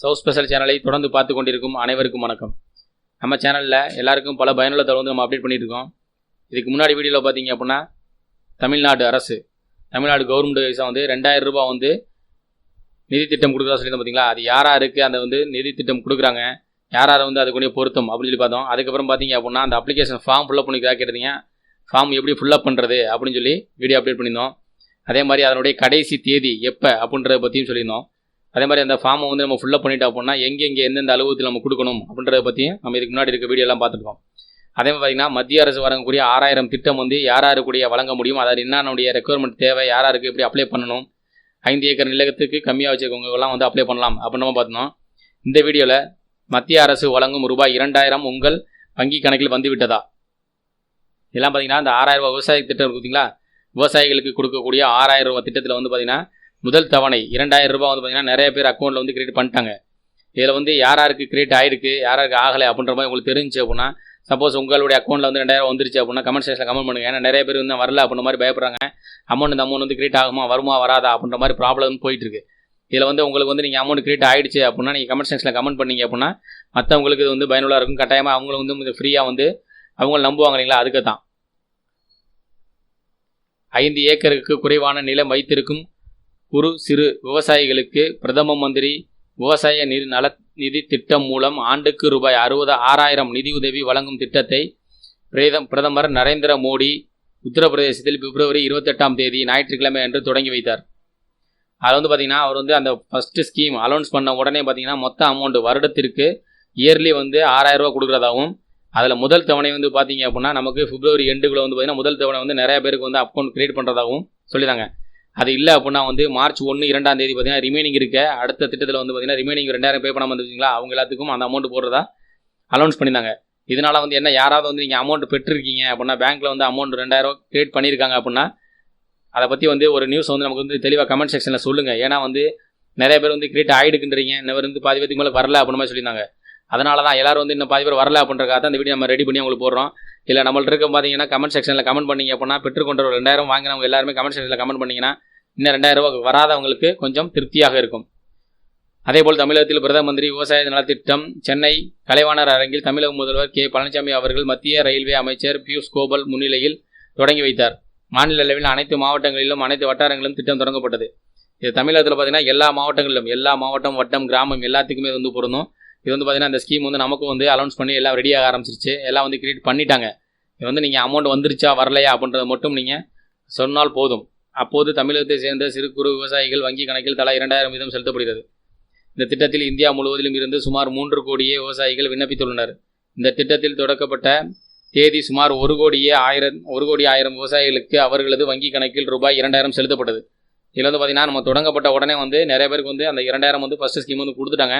South special சேனலை தொடர்ந்து பார்த்து கொண்டிருக்கும் அனைவருக்கும் வணக்கம். நம்ம சேனலில் எல்லாருக்கும் பல பயனுள்ள தகவல் வந்து நம்ம அப்டேட் பண்ணிட்டு இருக்கோம் இதுக்கு முன்னாடி வீடியோவில் பார்த்தீங்க அப்படின்னா தமிழ்நாடு அரசு தமிழ்நாடு கவர்மெண்ட் வைஸாக வந்து ரெண்டாயிரம் ரூபாய் வந்து நிதி திட்டம் கொடுக்குறதா சொல்லியிருந்தோம் பார்த்தீங்களா அது யார் யாருக்கு அந்த வந்து நிதி திட்டம் கொடுக்குறாங்க? யார் யார் வந்து அதுக்குரிய பொருத்தம் அப்படின்னு சொல்லி பார்த்தோம். அதுக்கப்புறம் பார்த்தீங்க அப்படின்னா அந்த அப்ளிகேஷன் ஃபார்ம் ஃபுல்லப் பண்ணிக்கிறா கேட்டிருந்தீங்க ஃபார்ம் எப்படி ஃபுல்லப் பண்ணுறது அப்படின்னு சொல்லி வீடியோ அப்டேட் பண்ணியிருந்தோம். அதே மாதிரி அதனுடைய கடைசி தேதி எப்போ அப்படின்றத பற்றியும் சொல்லியிருந்தோம். அதே மாதிரி அந்த ஃபார்மை வந்து நம்ம ஃபுல்லப் பண்ணிட்டோம் அப்படின்னா எங்கெங்கே எந்தெந்த அலுவலகத்தில் நம்ம கொடுக்கணும் அப்படின்றத பற்றியும் நம்ம இதுக்கு முன்னாடி இருக்க வீடியோலாம் பார்த்துருக்கோம். அதே மாதிரி பார்த்தீங்கன்னா மத்திய அரசு வழங்கக்கூடிய ஆறாயிரம் திட்டம் வந்து யார் யாருக்குடைய வழங்க முடியும் அதாவது என்னென்னுடைய ரெக்குவயர்மெண்ட் தேவை யார் யாருக்கு எப்படி அப்ளை பண்ணணும் ஐந்து ஏக்கர் நிலத்துக்கு கம்மியாக வச்சுருக்கவங்கலாம் வந்து அப்ளை பண்ணலாம் அப்படின்னு பார்த்தோம் இந்த வீடியோவில் மத்திய அரசு வழங்கும் ரூபாய் இரண்டாயிரம் உங்கள் வங்கி கணக்கில் வந்து விட்டதா? இதெல்லாம் பார்த்தீங்கன்னா அந்த ஆறாயிரம் ரூபாய் விவசாய திட்டம் பார்த்தீங்களா விவசாயிகளுக்கு கொடுக்கக்கூடிய ஆறாயிரம் ரூபாய் திட்டத்தில் வந்து பார்த்தீங்கன்னா முதல் தவணை இரண்டாயிரம் ரூபாய் வந்து பார்த்தீங்கன்னா நிறைய பேர் அக்கௌண்ட்டில் வந்து கிரியேட் பண்ணிட்டாங்க. இதில் வந்து யார் யாருக்கு கிரியேட் ஆயிருக்கு யார் யாருக்கு ஆகலை அப்படின்ற மாதிரி உங்களுக்கு தெரிஞ்சு அப்படின்னா சப்போஸ் உங்களுடைய அக்கௌண்ட்டில் வந்து ரெண்டாயிரம் வந்துருச்சு அப்படின்னா கமெண்ட் செக்ஷனில் கமெண்ட் பண்ணுங்கள் ஏன்னா நிறைய பேர் வந்து வரல அப்படின்ற மாதிரி பயப்படுறாங்க. அமௌண்ட் இந்த அமௌண்ட் வந்து கிரியேட் ஆகுமா வருமா வராதா அப்படின்ற மாதிரி ப்ராப்ளம் போயிட்டு இருக்கு. இதில் வந்து உங்களுக்கு வந்து நீங்கள் அமௌண்ட் கிரியேட் ஆகிடுச்சு அப்படின்னா நீங்கள் கமெண்ட் செக்ஷனில் கமெண்ட் பண்ணீங்க அப்படின்னா மற்றவங்களுக்கு இது வந்து பயனுள்ளாக இருக்கும். கட்டாயமாக அவங்களும் வந்து ஃப்ரீயாக வந்து அவங்க நம்புவாங்க இல்லைங்களா? அதுக்கு தான். ஐந்து ஏக்கருக்கு குறைவான நிலம் வைத்திருக்கும் குறு சிறு விவசாயிகளுக்கு பிரதம மந்திரி விவசாய நிதி நல நிதி திட்டம் மூலம் ஆண்டுக்கு ரூபாய் அறுபது ஆறாயிரம் நிதியுதவி வழங்கும் திட்டத்தை பிரதம் பிரதமர் நரேந்திர மோடி உத்தரப்பிரதேசத்தில் பிப்ரவரி இருபத்தெட்டாம் தேதி ஞாயிற்றுக்கிழமை அன்று தொடங்கி வைத்தார். அதில் வந்து பார்த்தீங்கன்னா அவர் வந்து அந்த ஃபஸ்ட்டு ஸ்கீம் அலௌன்ஸ் பண்ண உடனே பார்த்தீங்கன்னா மொத்த அமௌண்ட் வருடத்திற்கு இயர்லி வந்து ஆறாயிரம் கொடுக்குறதாகவும் அதில் முதல் தவணை வந்து பார்த்தீங்க அப்படின்னா நமக்கு பிப்ரவரி எண்டுக்குள்ளே வந்து பார்த்தீங்கன்னா முதல் தவணை வந்து நிறைய பேருக்கு வந்து அக்கௌண்ட் க்ரியேட் பண்ணுறதாகவும் சொல்லிடுறாங்க அது இல்லை அப்படின்னா வந்து மார்ச் ஒன்று இரண்டாம் தேதி பார்த்தீங்கன்னா ரிமைனிங் இருக்க. அடுத்த திட்டத்தில் வந்து பார்த்தீங்கன்னா ரிமைனிங் ரெண்டாயிரம் பே பண்ணாமல் வந்துருச்சிங்களா அவங்க எல்லாத்துக்கும் அந்த அமௌண்ட் போடுறதா அலௌன்ஸ் பண்ணியிருந்தாங்க. இதனால் வந்து என்ன யாராவது வந்து நீங்கள் அமௌண்ட் பெற்றிருக்கீங்க அப்படின்னா பேங்க்கில் வந்து அமௌண்ட் ரெண்டாயிரம் கிரியேட் பண்ணியிருக்காங்க அப்படின்னா அதை பற்றி வந்து ஒரு நியூஸ் வந்து நமக்கு வந்து தெளிவாக கமெண்ட் செக்ஷனில் சொல்லுங்கள் ஏன்னா வந்து நிறைய பேர் வந்து கிரியேட் ஆகிடுக்குன்றீங்க இன்னும் வந்து பாதி பேருக்கு மேலே வரல அப்படின்னு மாதிரி சொல்லியிருந்தாங்க. அதனால தான் எல்லாரும் வந்து இன்னும் பாதி பேர் வரல அப்படின்றக்காக தான் இந்த வீடியோ நம்ம ரெடி பண்ணி உங்களுக்கு போடுறோம். இல்லை நம்மள்ட்ட இருக்க பார்த்தீங்கன்னா கமெண்ட் செக்ஷனில் கமெண்ட் பண்ணிங்க அப்படின்னா பெற்றுக்கொண்ட ஒரு ரெண்டாயிரம் வாங்கினவங்க எல்லாருமே கமெண்ட் செக்ஷனில் கமெண்ட் பண்ணிங்கன்னா இன்னும் ரெண்டாயிரம் ரூபாய் வராதவங்களுக்கு கொஞ்சம் திருப்தியாக இருக்கும். அதேபோல் தமிழகத்தில் பிரதம மந்திரி விவசாய நலத்திட்டம் சென்னை கலைவாணர் அரங்கில் தமிழக முதல்வர் கே. பழனிசாமி அவர்கள் மத்திய ரயில்வே அமைச்சர் பியூஷ் கோபல் முன்னிலையில் தொடங்கி வைத்தார். மாநில அளவில் அனைத்து மாவட்டங்களிலும் அனைத்து வட்டாரங்களிலும் திட்டம் தொடங்கப்பட்டது. இது தமிழகத்தில் பார்த்தீங்கன்னா எல்லா மாவட்டங்களிலும் எல்லா மாவட்டம் வட்டம் கிராமம் எல்லாத்துக்குமே வந்து பொருந்தும். இது வந்து பார்த்தீங்கன்னா அந்த ஸ்கீம் வந்து நமக்கும் வந்து அலௌன்ஸ் பண்ணி எல்லாம் ரெடியாக ஆரம்பிச்சிருச்சு. எல்லாம் வந்து கிரியேட் பண்ணிட்டாங்க. இது வந்து நீங்கள் அமௌண்ட் வந்துருச்சா வரலையா அப்படின்றத மட்டும் நீங்கள் சொன்னால் போதும். அப்போது தமிழகத்தை சேர்ந்த சிறு குறு விவசாயிகள் வங்கி கணக்கில் தலா இரண்டாயிரம் வீதம் செலுத்தப்படுகிறது. இந்த திட்டத்தில் இந்தியா முழுவதிலும் இருந்து சுமார் மூன்று கோடியே விவசாயிகள் விண்ணப்பித்துள்ளனர். இந்த திட்டத்தில் தொடக்கப்பட்ட தேதி சுமார் ஒரு கோடியே ஆயிரம் ஒரு கோடி ஆயிரம் விவசாயிகளுக்கு அவர்களது வங்கி கணக்கில் ரூபாய் இரண்டாயிரம் செலுத்தப்பட்டது. இதில் வந்து பார்த்தீங்கன்னா நம்ம தொடங்கப்பட்ட உடனே வந்து நிறைய பேருக்கு வந்து அந்த இரண்டாயிரம் வந்து ஃபஸ்ட்டு ஸ்கீம் வந்து கொடுத்துட்டாங்க.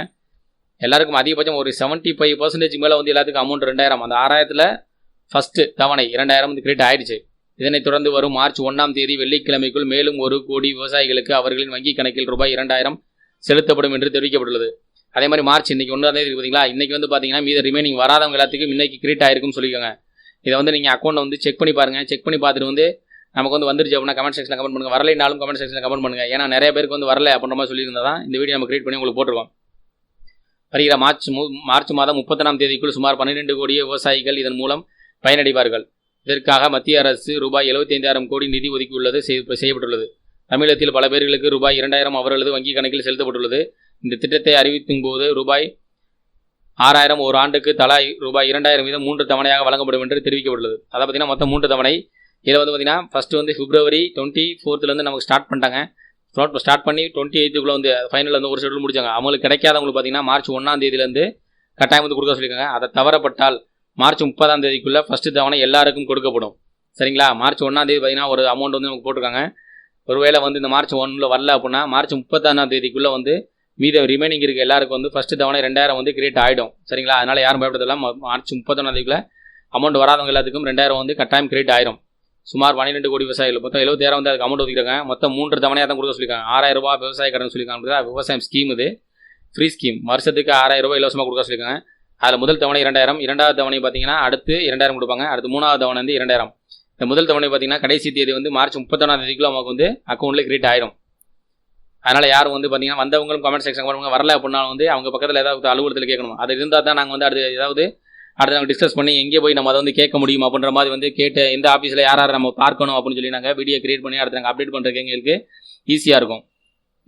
எல்லாருக்கும் அதிகபட்சம் ஒரு செவன்ட்டி ஃபைவ் பர்சன்டேஜ் மேலே வந்து எல்லாத்துக்கும் அமௌண்ட் ரெண்டாயிரம் அந்த ஆறாயிரத்தில் ஃபஸ்ட்டு தவணை இரண்டாயிரம் வந்து கிரியேட் ஆயிடுச்சு. இதனைத் தொடர்ந்து வரும் மார்ச் ஒன்றாம் தேதி வெள்ளிக்கிழமைக்குள் மேலும் ஒரு கோடி விவசாயிகளுக்கு அவர்களின் வங்கி கணக்கில் ரூபாய் இரண்டாயிரம் செலுத்தப்படும் என்று தெரிவிக்கப்பட்டுள்ளது. அதே மாதிரி மார்ச் இன்னைக்கு ஒன்றாம் தேதி பார்த்தீங்களா இன்னைக்கு வந்து பார்த்தீங்கன்னா மீது ரிமைனிங் வராதவங்க எல்லாத்துக்கும் இன்னைக்கு கிரியேட் ஆயிருக்கும்னு சொல்லிக்கோங்க. இதை வந்து நீங்கள் அக்கௌண்ட்டை வந்து செக் பண்ணி பாருங்கள் செக் பண்ணி பார்த்துட்டு வந்து நமக்கு வந்து வந்துருச்சு அப்படின்னா கமெண்ட் செக்ஷனில் கமெண்ட் பண்ணுங்கள் வரலைனாலும் கமெண்ட் செக்ஷனில் கமெண்ட் பண்ணுங்கள் ஏன்னா நிறைய பேருக்கு வந்து வரல அப்படின்ற மாதிரி சொல்லியிருந்தா தான் இந்த வீடியோ நம்ம கிரியேட் பண்ணி உங்களுக்கு போட்டுருவோம் வருகிற மார்ச் மு மார்ச் மாதம் முப்பத்தொன்னாம் தேதிக்குள் சுமார் பன்னிரெண்டு கோடியே விவசாயிகள் இதன் மூலம் பயனடைவார்கள். இதற்காக மத்திய அரசு ரூபாய் எழுபத்தி ஐந்தாயிரம் கோடி நிதி ஒதுக்கியுள்ளது செய்யப்பட்டுள்ளது. தமிழகத்தில் பல பேர்களுக்கு ரூபாய் இரண்டாயிரம் அவர்களது வங்கி கணக்கில் செலுத்தப்பட்டுள்ளது. இந்த திட்டத்தை அறிவிக்கும் போது ரூபாய் ஆறாயிரம் ஒரு ஆண்டுக்கு தலா ரூபாய் இரண்டாயிரம் வீதம் மூன்று தவணையாக வழங்கப்படும் என்று தெரிவிக்கப்பட்டுள்ளது. அதை பார்த்தீங்கன்னா மொத்தம் மூன்று தவணை. இதில் வந்து பார்த்தீங்கன்னா ஃபஸ்ட்டு வந்து பிப்ரவரி டுவெண்ட்டி ஃபோர்த்துலேருந்து நமக்கு ஸ்டார்ட் பண்ணிட்டாங்க. ஸ்டார்ட் ஸ்டார்ட் பண்ணி டுவெண்ட்டி எயித்துக்குள்ளே வந்து ஃபைனல் வந்து ஒரு ஷெட்யூல் முடிச்சாங்க. அவங்களுக்கு கிடைக்காதவங்களுக்கு பார்த்தீங்கன்னா மார்ச் ஒன்றாம் தேதியிலேருந்து கட்டாயம் வந்து கொடுக்க சொல்லியிருக்காங்க. அதை தவறப்பட்டால் மார்ச் முப்பதாம் தேதிக்குள்ளே ஃபஸ்ட்டு தவணை எல்லாருக்கும் கொடுக்கப்படும். சரிங்களா? மார்ச் ஒன்றாம் தேதி பார்த்தீங்கன்னா ஒரு அமௌண்ட் வந்து நமக்கு போட்டிருக்காங்க. ஒருவேளை வந்து இந்த மார்ச் ஒன்றில் வரல அப்படின்னா மார்ச் முப்பத்தாறாம் தேதிக்குள்ளே வந்து மீத ரிமைனிங் இருக்க எல்லாருக்கும் வந்து ஃபஸ்ட்டு தவணை ரெண்டாயிரம் வந்து கிரியேட் ஆகிடும் சரிங்களா? அதனால் யாரும் பயப்படுறதில்ல மார்ச் முப்பத்தொன்னாம் தேதிக்குள்ளே அமௌண்ட் வராதவங்க எல்லாத்துக்கும் ரெண்டாயிரம் வந்து கட்டாயம் கிரியேட் ஆயிரும். சுமார் பன்னிரெண்டு கோடி விவசாயிகள். மொத்தம் எழுபத்தாயிரம் வந்து அதுக்கு அமௌண்ட் ஒதுக்கிருக்காங்க மொத்தம் மூன்று தவணையாக தான் கொடுக்க சொல்லியிருக்காங்க. ஆறாயிரம் ரூபாய் விவசாய கடன் சொல்லியிருக்காங்க. விவசாயம் ஸ்கீம் இது. ஃப்ரீ ஸ்கீம் வருஷத்துக்கு ஆறாயிரம் ரூபாய் இலவசமாக கொடுக்க சொல்லியிருக்காங்க. அதில் முதல் தவணை இரண்டாயிரம் இரண்டாவது தவணை பார்த்தீங்கன்னா அடுத்து இரண்டாயிரம் கொடுப்பாங்க. அடுத்து மூணாவது தவணை வந்து இரண்டாயிரம். இந்த முதல் தவணை பார்த்தீங்கன்னா கடைசி தேதி வந்து மார்ச் முப்பத்தொன்னாம் தேதிக்குள்ள நமக்கு வந்து அக்கௌண்ட்டில் கிரியேட் ஆயிரும். அதனால் யாரும் வந்து பார்த்தீங்கன்னா வந்தவங்களும் கமெண்ட் செக்ஷன் பண்ணுவாங்க வரல அப்படின்னாலும் வந்து அவங்க பக்கத்தில் ஏதாவது அலுவலகத்தில் கேட்கணும். அது இருந்தால் தான் நாங்கள் வந்து அடுத்து ஏதாவது அடுத்து நாங்கள் டிஸ்கஸ் பண்ணி எங்கே போய் நம்ம அதை வந்து கேட்க முடியும் அப்படின்ற மாதிரி வந்து கேட்டு எந்த ஆஃபீஸில் யார் யார் நம்ம பார்க்கணும் அப்படின்னு சொல்லி நாங்கள் வீடியோ கிரியேட் பண்ணி அடுத்து நாங்கள் அப்டேட் பண்ணுறதுக்கு எங்களுக்கு ஈஸியாக இருக்கும்.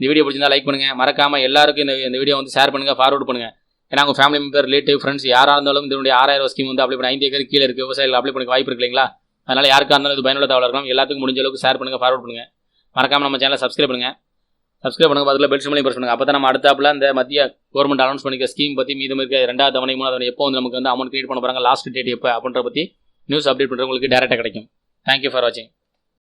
இந்த வீடியோ பிடிச்சிருந்தா லைக் பண்ணுங்கள் மறக்காமல் எல்லாருக்கும் இந்த இந்த வீடியோ வந்து ஷேர் பண்ணுங்கள் ஃபார்வர்ட் பண்ணுங்கள் ஏன்னா உங்கள் ஃபேமிலி மெம்பர் ரிலேட்டிவ் ஃப்ரெண்ட்ஸ் யாராக இருந்தாலும் இதனுடைய ஆறாயிரம் ஸ்கீம் வந்து அப்ளை பண்ணி ஐந்து ஏக்கர் கீழே இருக்குது விவசாயிகள் அப்ளை பண்ணி வாய்ப்பு இருக்கு இல்லைங்களா? அதனால் யாருக்காக இருந்தாலும் இது பயனுள்ள தகவல் இருக்கணும். எல்லாத்துக்கும் முடிஞ்ச அளவுக்கு ஷேர் பண்ணுங்கள் ஃபார்வர்ட் பண்ணுங்கள் மறக்காமல் நம்ம சேனலை சப்ஸ்கிரைப் பண்ணுங்கள் சப்ஸ்கிரைப் பண்ணுங்க பக்கத்தில் பெல் சிம்லையும் ப்ரெஸ் பண்ணுங்கள் அப்போ தான் நம்ம அடுத்தாப்பில் இந்த மத்திய கவர்மெண்ட் அனௌன்ஸ் பண்ணிக்க ஸ்கீம் பற்றி மீதம் இருக்க ரெண்டாவது தவணை மூணாவது தவணை எப்போ வந்து நமக்கு வந்து அமௌண்ட் கிரியேட் பண்ண போகிறாங்க லாஸ்ட் டேட் எப்போ அப்படின்ற பற்றி நியூஸ் அப்டேட் பண்ணுறவங்களுக்கு டேரெக்டாக கிடைக்கும். தேங்க்யூ ஃபார் வாட்சிங்